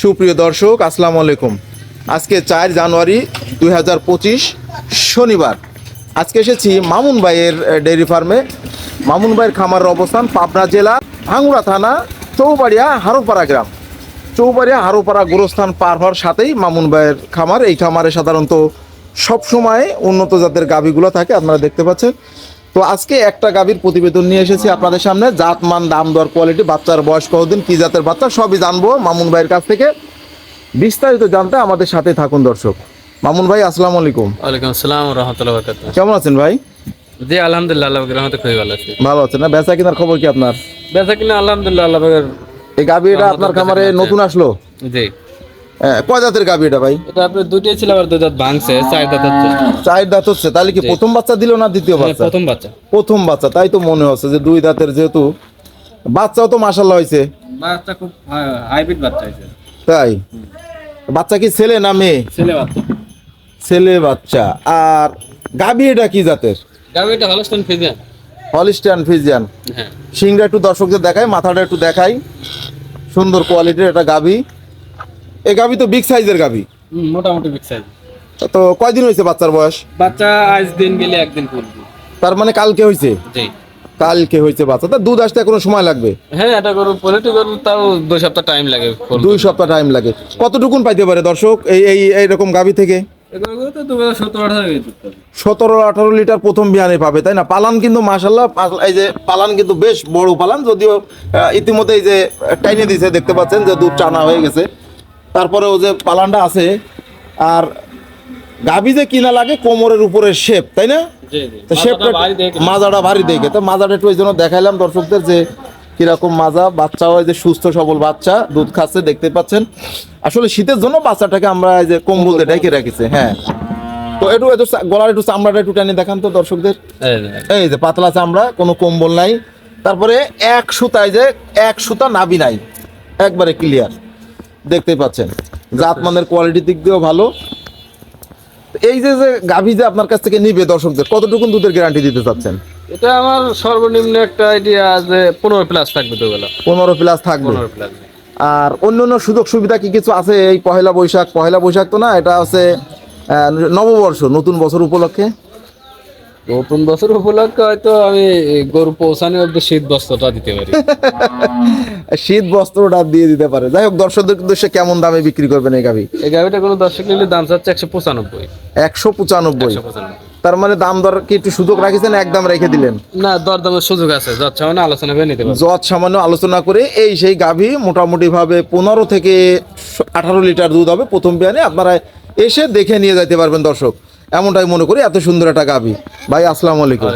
সুপ্রিয় দর্শক, আসসালামু আলাইকুম। আজকে চার জানুয়ারি দুই হাজার পঁচিশ শনিবার। আজকে এসেছি মামুন ভাইয়ের ডেয়ারি ফার্মে। মামুন ভাইয়ের খামারের অবস্থান পাবনা জেলা ভাঙ্গুড়া থানা, চৌবাড়িয়া হারোপাড়া গ্রাম। চৌবাড়িয়া হারোপাড়া গোরস্থান পার হওয়ার সাথেই মামুন ভাইয়ের খামার। এই খামারে সাধারণত সবসময় উন্নত জাতের গাভীগুলো থাকে, আপনারা দেখতে পাচ্ছেন। তো আজকে একটা গাভীর প্রতিবেদন নিয়ে এসেছি আপনাদের সামনে। জাত মান দাম দর কোয়ালিটি বাচ্চার বয়স কতদিন কি জাতের বাচ্চা সবই জানব মামুন ভাইয়ের কাছ থেকে। বিস্তারিত জানতে আমাদের সাথে থাকুন দর্শক। মামুন ভাই আসসালামু আলাইকুম। ওয়ালাইকুম আসসালাম রহমতুল্লাহ কেমন আছেন ভাই? জি আলহামদুলিল্লাহ আল্লাহ রহমতে খুবই ভালো আছি। ভালো আছেন না? বেচা কেনার খবর কি আপনার? বেচা কিনা আলহামদুলিল্লাহ আল্লাহ এই গাভীটা আপনার খামারে নতুন আসলো? জি। কয় জাতের গাভী এটা ভাই? এটা আপনার দুটোই ছিল আবার দুই দাঁত ভাঙছে চার দাঁত হচ্ছে চার দাঁত হচ্ছে তাহলে কি প্রথম বাচ্চা দিল না দ্বিতীয় হ্যাঁ, বাচ্চা? প্রথম বাচ্চা। প্রথম বাচ্চা তাই তো মনে হচ্ছে যে দুই দাঁতের যেহেতু বাচ্চাও তো মাসাল্লাহ হয়েছে। বাচ্চা খুব হাইব্রিড বাচ্চা হয়েছে। তাই? বাচ্চা কি ছেলে না মেয়ে? ছেলে বাচ্চা। ছেলে বাচ্চা। আর গাভী এটা কি জাতের? গাড়িটা হলস্টন ফিজিয়ান হলিস্টান ফিজিয়ান হ্যাঁ। সিংটা একটু দর্শকদের দেখাই মাথাটা একটু দেখাই। সুন্দর কোয়ালিটির একটা গাভী এই গাভী তো বিগ সাইজের গাভী। মোটামুটি বিগ সাইজ তো কয়দিন হয়েছে বাচ্চার বয়স? বাচ্চা আজ দিন গেলে একদিন পূর্বে তার মানে কালকে হয়েছে? জি। কালকে হয়েছে বাচ্চা। তা দুধ আসতে এখনও সময় লাগবে? হ্যাঁ এটা করব পোলিটি করব তাও দুই সপ্তাহ টাইম লাগে দুই সপ্তাহ টাইম লাগে। কতটুকুন পাইতে পারে দর্শক এই এই এইরকম গাভী থেকে। সতেরো আঠারো লিটার প্রথম বিয়ানে পাবে তাই না? পালান কিন্তু মাসাল্লাহ এই যে পালান কিন্তু বেশ বড় পালান যদিও ইতিমধ্যে এই যে টাইনে দিয়েছে দেখতে পাচ্ছেন যে দুধ টানা হয়ে গেছে। তারপরে ও যে পালানটা আছে আর গাভী যে কিনা লাগে কোমরের উপরে শেপ তাই না? তো শেপটা মাজাটা ভারী দেখে। তো মাজাটা একটু ওই জন্য দেখাইলাম দর্শকদের যে কীরকম মাজা বাচ্চা হয় যে সুস্থ সবল বাচ্চা দুধ খাচ্ছে দেখতে পাচ্ছেন। আসলে শীতের জন্য বাচ্চাটাকে আমরা এই যে কম্বল দিয়ে ঢেকে রাখিছে হ্যাঁ। তো একটু একটু গলার একটু চামড়াটা একটু টানি দেখান তো দর্শকদের। এই যে, এই যে পাতলা চামড়া কোনো কম্বল নাই। তারপরে এক সুতায় যে এক সুতা নাবি নাই। একবারে ক্লিয়ার দেখতেই পাচ্ছেন। জাত মানের কোয়ালিটির দিক দিয়েও ভালো। এই যে যে গাভী যে আপনার কাছ থেকে নিবে দর্শকদের কতটুকু দুধের গ্যারান্টি দিতে চাচ্ছেন? এটা আমার সর্বনিম্ন একটা আইডিয়া যে পনেরো প্লাস থাকবে তো বেলা পনেরো প্লাস থাকবে। আর অন্য অন্য সুযোগ সুবিধা কি কিছু আছে? এই পহেলা বৈশাখ পহেলা বৈশাখ তো না এটা হচ্ছে নববর্ষ নতুন বছর উপলক্ষে। নতুন বছর উপলক্ষে হয়তো আমি গরু পৌঁছানো অব্দি শীত বস্ত্রটা দিতে পারি। শীত বস্ত্রটা দিয়ে দিতে পারে। যাই হোক দর্শকদের উদ্দেশ্যে কেমন দামে বিক্রি করবেন এই গাভী? এই গাড়িটা কোনো দর্শক নিলে দাম চাচ্ছে একশো পঁচানব্বই। একশো পঁচানব্বই? তার মানে দাম দর কি একটু সুযোগ রাখিছেন একদম রেখে দিলেন? না দর দামের সুযোগ আছে যাচ্ছে মানে আলোচনা করে নিতে যত সামান্য আলোচনা করে এই সেই গাভী মোটামুটি ভাবে পনেরো থেকে আঠারো লিটার দুধ হবে প্রথম বিয়ানে আপনারা এসে দেখে নিয়ে যাইতে পারবেন দর্শক। এমনটাই মনে করি এত সুন্দর একটা গাবি ভাই আসসালামু আলাইকুম।